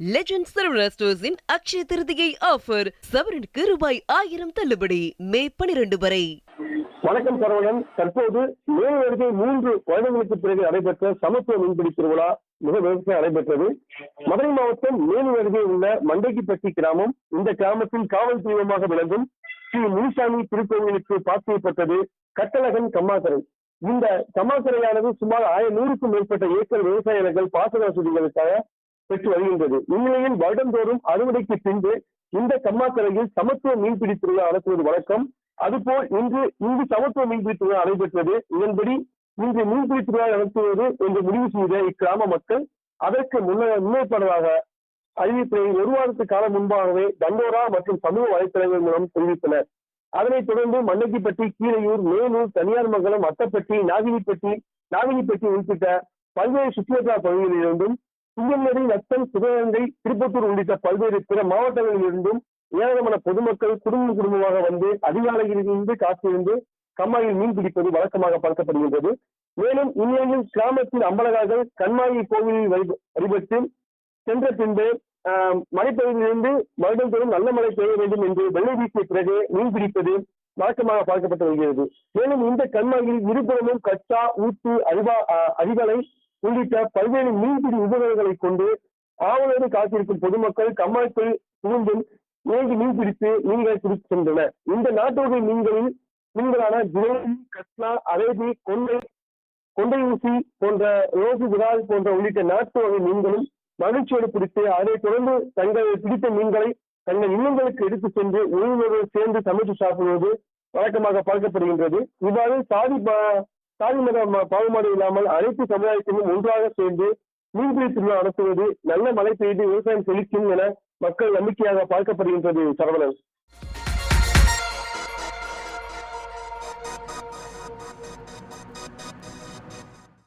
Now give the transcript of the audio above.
Legend Saravana ஸ்டோர்ஸின் Akshaya Tritiya offer சவரனுக்கு ரூபாய் ஆயிரம் தள்ளுபடி. மே பனிரெண்டு வரை. வணக்கம் சரவணன். தற்போது மேல் அருகே மூன்று வருடங்களுக்கு பிறகு நடைபெற்ற சமத்துவ மீன்பிடி திருவிழா மிக விமர்சையாக நடைபெற்றது. மதுரை மாவட்டம் மேலூர் அருகே உள்ள மண்டைக்கிப்பட்டி கிராமம் இந்த கிராமத்தில் காவல் தெய்வமாக விளங்கும் ஸ்ரீ முனிசாமி திருக்கோவிலுக்கு பாத்தியப்பட்டது கட்டழகன் கம்மாக்கரை இந்த கம்மாக்கரையானது சுமார் ஆயிரம் நூறுக்கும் மேற்பட்ட ஏக்கர் விவசாய நிலங்கள் பாசன வசதிகளுக்காக பெற்று வருகின்றது. இந்நிலையில் வருடந்தோறும் அறுவடைக்கு பின்பு இந்த கம்மாக்கரையில் சமத்துவ மீன்பிடி திருவிழா நடத்துவது வழக்கம். அதுபோல் இன்று இங்கு சமத்துவ மீன்பிடி திருவிழா நடைபெற்றது. இதன்படி இன்று மீன்பிடி திருவிழா நடத்துவது என்று முடிவு செய்த இக்கிராம மக்கள் அதற்கு முன்ன முன்னேற்படுவதாக அறிவிப்பை ஒரு வாரத்து காலம் முன்பாகவே தண்டோரா மற்றும் சமூக வலைத்தளங்கள் மூலம் தெரிவித்தனர். அதனைத் தொடர்ந்து மண்ணக்கிப்பட்டி கீழையூர் மேலூர் தனியார் மங்கலம் அட்டப்பட்டி நாகினிப்பட்டி நாகினிப்பட்டி உள்ளிட்ட பல்வேறு சுற்றுலா பகுதிகளிலிருந்தும் சிங்கநேரி நத்தம் சிவகங்கை திருப்பத்தூர் உள்ளிட்ட பல்வேறு பிற மாவட்டங்களிலிருந்தும் ஏராளமான பொதுமக்கள் குடும்ப குடும்பமாக வந்து அதிகாலையிலிருந்து காத்திருந்து கம்மாயில் மீன் பிடிப்பது வழக்கமாக பார்க்கப்படுகின்றது. மேலும் இந்நிலையில் கிராமத்தில் அம்பலகார்கள் கண்மாயி கோவிலில் வழிபட்டு சென்ற பின்பு ஆஹ், மலைப்பகுதியிலிருந்து வருடந்தோறும் நல்ல மழை பெய்ய வேண்டும் என்று வெள்ளை வீசிய பிறகு மீன் பிடிப்பது வழக்கமாக பார்க்கப்பட்டு வருகிறது. மேலும் இந்த கண்மாயில் இருபுறமும் கச்சா ஊத்து அரிவா அறிவலை அரிவலை உள்ளிட்ட பல்வேறு மீன்பிடி உபகரணங்களை கொண்டு ஆவலோடு காத்திருக்கும் பொதுமக்கள் கம்மாய்க்குள் புகுந்தும் இறங்கி மீன் பிடித்து மீன்களை பிடித்து சென்றனர். இந்த நாட்டு வகை மீன்களில் மீன்களான ஜிலேபி கட்லா அரேபி கொண்டை கொண்டை ஊசி போன்ற ரோசு விரால் போன்ற உள்ளிட்ட நாட்டு வகை மீன்களும் மகிழ்ச்சியோடு பிடித்து அதைத் தொடர்ந்து தங்கள் பிடித்த மீன்களை தங்கள் இல்லங்களுக்கு எடுத்து சென்று உறவினர்கள் சேர்ந்து சமைத்து சாப்பிடுவது வழக்கமாக பார்க்கப்படுகின்றது. இவ்வாறு சாதி பா- பாகுபாடு இல்லாமல் அனைத்து சமுதாயத்திலும் ஒன்றாக சேர்ந்து மீன்பிடி திருவிழா நடத்துவது நல்ல மழை பெய்து விவசாயம் செழிக்கும் என மக்கள் நம்பிக்கையாக பார்க்கப்படுகின்றது சரவணன்.